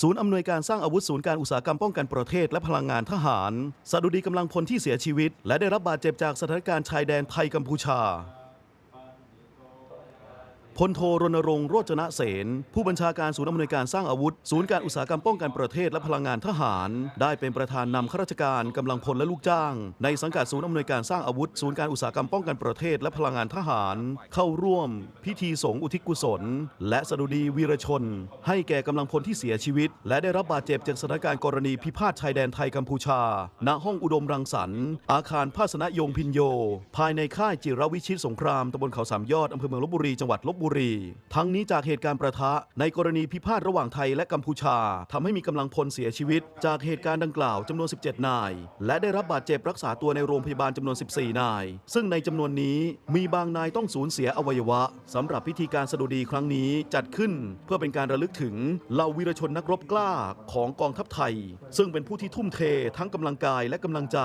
ศูนย์อำนวยการสร้างอาวุธศูนย์การอุตสาหกรรมป้องกันประเทศและพลังงานทหารสดุดีกำลังพลที่เสียชีวิต และได้รับบาดเจ็บจากสถานการณ์ชายแดนไทยกัมพูชา พลโทรณรงค์โรจนะเสน ผู้บัญชาการศูนย์อำนวยการสร้างอาวุธ ศูนย์การอุตสาหกรรมป้องกันประเทศและพลังงานทหาร ได้เป็นประธานนำข้าราชการกำลังพลและลูกจ้าง ในสังกัดศูนย์อำนวยการสร้างอาวุธ ศูนย์การอุตสาหกรรมป้องกันประเทศและพลังงานทหาร เข้าร่วม พิธีสงฆ์อุทิศกุศล และสดุดีวีรชน ให้แก่กำลังพลที่เสียชีวิต และได้รับบาดเจ็บจากสถานการณ์กรณีพิพาทชายแดนไทยกัมพูชา ณห้องอุดมรังสรรค์ อาคารภาสนยงพินโย ภายในค่ายจิรวิชิตสงครามตำบลเขาสามยอดอำเภอเมืองลบบุรีจังหวัดลบบุรีทั้งนี้จากเหตุการณ์ประทะในกรณีพิพาทระหว่างไทยและกัมพูชาทำให้มีกำลังพลเสียชีวิต จากเหตุการณ์ดังกล่าวจำนวน 17 นาย และได้รับบาดเจ็บรักษาตัวในโรงพยาบาลจำนวน 14 นาย ซึ่งในจำนวนนี้มีบางนายต้องสูญเสียอวัยวะสำหรับพิธีการสดุดีครั้งนี้จัดขึ้น เพื่อเป็นการระลึกถึงเหล่าวีรชนนักรบกล้าของกองทัพไทย ซึ่งเป็นผู้ที่ทุ่มเททั้งกำลังกายและกำลังใจ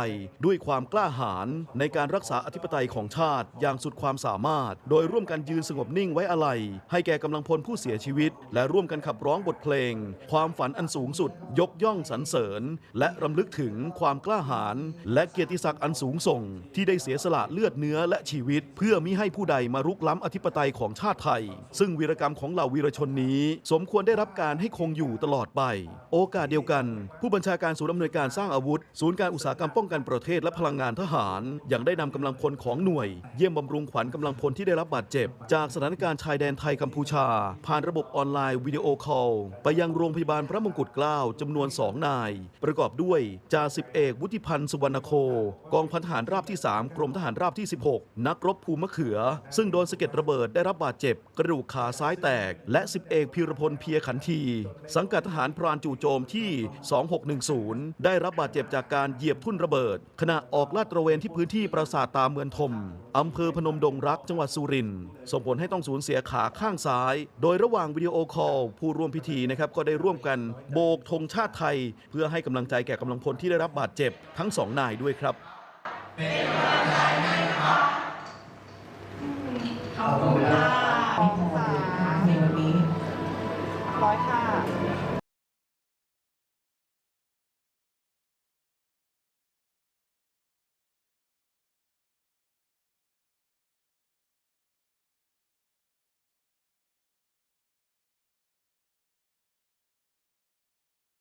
ด้วยความกล้าหาญในการรักษาอธิปไตยของชาติอย่างสุดความสามารถ โดยร่วมกันยืนสงบนิ่งไว้อาลัย ให้แก่กำลังพลผู้เสียชีวิต และร่วมกันขับร้องบทเพลง ความฝันอันสูงสุด ยกย่องสรรเสริญ และรำลึกถึงความกล้าหาญและเกียรติศักดิ์อันสูงส่ง ที่ได้เสียสละเลือดเนื้อและชีวิต เพื่อมิให้ผู้ใดมารุกล้ำอธิปไตยของชาติไทย ซึ่งวีรกรรมของเหล่าวีรชนนี้ สมควรได้รับการให้คงอยู่ตลอดไป โอกาสเดียวกัน ผู้บัญชาการศูนย์อำนวยการสร้างอาวุธ ศูนย์การอุตสาหกรรมป้องกันประเทศและพลังงานทหารยังได้นำกำลังพลของหน่วย เยี่ยมบำรุงขวัญกำลังพลที่ได้รับบาดเจ็บ จากสถานการณ์ชายแดนไทยกัมพูชา ผ่านระบบออนไลน์วิดีโอคอล ไปยังโรงพยาบาลพระมงกุฎเกล้าจำนวน 2 นาย ประกอบด้วยจ่าสิบเอกวุฒิพันธ์สุวรรณโค กองพันทหารราบที่ 3 กรมทหารราบที่ 16 นักรบภูมะเขือ ซึ่งโดนสะเก็ดระเบิดได้รับบาดเจ็บ กระดูกขาซ้ายแตก และสิบเอกพีรพลเพียขันที สังกัดทหารพรานจู่โจมที่ 2610 ได้รับบาดเจ็บจากการเหยียบทุ่นระเบิด ขณะออกลาดตระเวนที่พื้นที่ปราสาทตาเมืองทม อำเภอพนมดงรักจังหวัดสุรินทร์ส่งผลให้ต้องสูญเสียขาข้างซ้าย โดยระหว่างวิดีโอคอลผู้ร่วมพิธีนะครับก็ได้ร่วมกันโบกธงชาติไทย เพื่อให้กำลังใจแก่กำลังพลที่ได้รับบาดเจ็บทั้งสองนายด้วยครับขอบคุณค่ะ